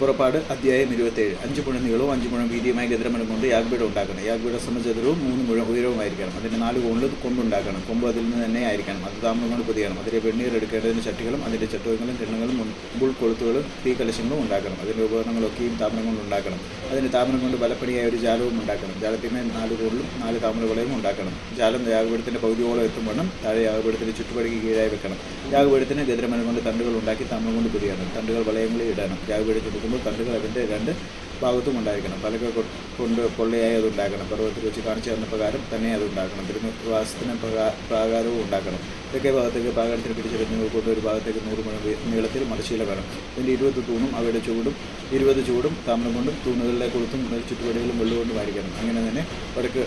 പുറപ്പാട് അധ്യായം ഇരുപത്തേഴ്. അഞ്ച് മുഴം നീളവും അഞ്ച് മുഴം വീതിയുമായി ഗതിരമരം കൊണ്ട് യാഗ്പീഠം ഉണ്ടാക്കണം. യാഗ്പീഠം സമചതുരവും മൂന്ന് മുഴം ഉയരവുമായിരിക്കണം. അതിന്റെ നാല് കോണിൽ കൊമ്പുണ്ടാക്കണം കൊമ്പ് അതിൽ നിന്ന് തന്നെ ആയിരിക്കണം. അത് താമരം കൊണ്ട് പൊതിയണം. അതിലെ വെണ്ണീർ എടുക്കേണ്ടതിന് ചട്ടികളും അതിന്റെ ചട്ടുകങ്ങളും കിണ്ണങ്ങളും മുൻപുൾ കൊളുത്തുകളും തീ കലശങ്ങളും ഉണ്ടാക്കണം. അതിന്റെ ഉപകരണങ്ങളൊക്കെയും താമരം കൊണ്ട് ഉണ്ടാക്കണം. അതിന് താമരം കൊണ്ട് ബലപ്പണിയായ ഒരു ജാലവും ഉണ്ടാക്കണം. ജാലത്തിന് നാല് കോണിലും നാല് താമരകളെയും ഉണ്ടാക്കണം. ജാലം യാഗപീഠത്തിന്റെ പകുതിയോളം എത്തുമ്പോഴും താഴെ യാഗപീഠത്തിന്റെ ചുറ്റുപടിക്ക് കീഴായി വെക്കണം. യാഗപീഠത്തിന് ഗതിരമരം കൊണ്ട് തണ്ടുകൾ ഉണ്ടാക്കി താമരം കൊണ്ട് പൊതിയണം. തണ്ടുകൾ വളയങ്ങളിൽ ഇടണം. യാഗപീഠത്തിൽ എടുക്കുമ്പോൾ തണ്ടുകൾ അതിന്റെ രണ്ട് ഭാഗത്തും ഉണ്ടായിരിക്കണം പലക കൊണ്ട് പൊള്ളിയായി അത് ഉണ്ടാക്കണം. പർവതത്തിൽ വെച്ച് കാണിച്ചു തന്ന പ്രകാരം തന്നെ അത് ഉണ്ടാക്കണം. തിരുവാസത്തിന് പ്രകാ- പ്രാകാരവും ഉണ്ടാക്കണം. തെക്കേ ഭാഗത്തേക്ക് പാകത്തിന് പിടിച്ചെടുക്കുന്നത് കൊണ്ട് ഒരു ഭാഗത്തേക്ക് നൂറ് മണി നീളത്തിൽ മടശീല വേണം ഇതിന്റെ ഇരുപത് തൂണും അവയുടെ ചൂടും ഇരുപത് ചൂടും താമരം കൊണ്ടും തൂണുകളിലെ കൊളുത്തും ചുറ്റുപടികളും വെള്ളുകൊണ്ടുമായിരിക്കണം അങ്ങനെ തന്നെ വടക്ക്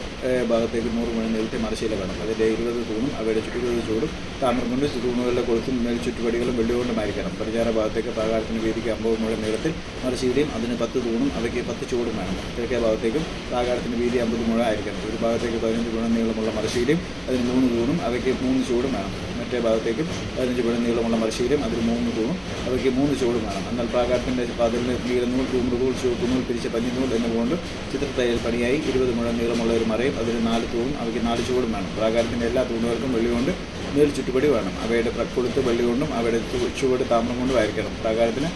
ഭാഗത്തേക്ക് നൂറ് മണി നീളത്തിൽ മടശീല വേണം അതിന്റെ ഇരുപത് തൂണും അവയുടെ ഇരുപത് ചൂടും താമരം കൊണ്ട് തൂണുകളിലെ കൊളുത്തും മേൽ ചുറ്റുപടികളും വെള്ളുകൊണ്ടുമായിരിക്കണം പടിഞ്ഞാറ ഭാഗത്തേക്ക് പാകാരത്തിന് വീതിക്ക് അമ്പത് മുഴം നീളത്തിൽ മടശീലയും അതിന് പത്ത് തൂണും അവയ്ക്ക് പത്ത് ചൂടും വേണം. കിഴക്കേ ഭാഗത്തേക്കും പ്രാകാരത്തിന് വീതി അമ്പത് മുഴ ആയിരിക്കണം ഒരു ഭാഗത്തേക്ക് പതിനഞ്ച് ഗുണം നീളമുള്ള മടശീലയും അതിന് മൂന്ന് തൂണും അവയ്ക്ക് മൂന്ന് ചൂടും വേണം. മറ്റേ ഭാഗത്തേക്കും പതിനഞ്ച് ഗുണം നീളമുള്ള മടശീലയും അതിന് മൂന്ന് തൂണും അവയ്ക്ക് മൂന്ന് ചൂടും വേണം. എന്നാൽ പ്രാകാരത്തിന്റെ പതിന് നീളനൂൽ തൂമ്പുകൾ ചുവപ്പുനൂൽ പിരിച്ച പഞ്ഞിനൂൽ എന്നതുകൊണ്ട് ചിത്രത്തയ്യൽ പണിയായി ഇരുപത് മുഴം നീളമുള്ള ഒരു മറയും അതിന് നാല് തൂണും അവയ്ക്ക് നാല് ചൂടും വേണം. പ്രാകാരത്തിന്റെ എല്ലാ തൂണുകൾക്കും വെള്ളി കൊണ്ട് നീൾ ചുറ്റുപടി വേണം. അവയുടെ പ്രക്കൊടുത്ത് വെള്ളികൊണ്ടും വെള്ളി കൊണ്ടും അവയുടെ ചുവട് താമ്രം കൊണ്ടും ആയിരിക്കണം. പ്രാകാരത്തിന്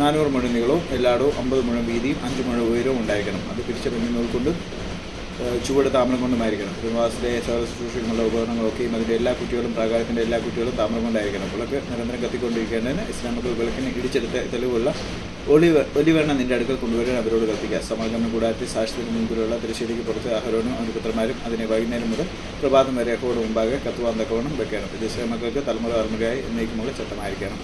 നാനൂറ് മുഴം നീളവും എല്ലായിടവും അമ്പത് മുഴം വീതിയും അഞ്ച് മുഴം ഉയരവും ഉണ്ടായിരിക്കണം. അത് പിരിച്ച പെണ്ണുങ്ങൾ കൊണ്ട് ചുവട് താമരം കൊണ്ടുമായിരിക്കണം. ശ്രീനിവാസിലെ സകല ശുശ്രൂഷകളുടെ ഉപകരണങ്ങളൊക്കെയും അതിന്റെ എല്ലാ കുട്ടികളും പ്രാകാരത്തിന്റെ എല്ലാ കുട്ടികളും താമരം കൊണ്ടായിരിക്കണം. വിളക്ക് നിരന്തരം കത്തിക്കൊണ്ടിരിക്കേണ്ടതിന് ഇസ്ലാമിക വിളക്കിന് ഇടിച്ചെടുത്ത തെളിവുള്ള ഒലിവ് ഒലിവെണ്ണ നിന്റെ അടുക്കൽ കൊണ്ടുവരാൻ അവരോട് കത്തിക്കുക സമാഗമന കൂടാരത്തിൽ സാക്ഷ്യത്തിന് മുൻപിലുള്ള തിരശ്ശേരിക്ക് പുറത്ത് അഹരോനും അവന്റെ പുത്രന്മാരും അതിനെ വൈകുന്നേരം മുതൽ പ്രഭാതം വരെ അഹോട് മുമ്പാകെ കത്തുവാൻ തക്കവണ്ണം വെക്കണം. ഇത് ഇസ്ലാമക്കൾക്ക് തലമുറ തലമുറയായി എന്നേക്കുമുള്ള ചട്ടമായിരിക്കണം.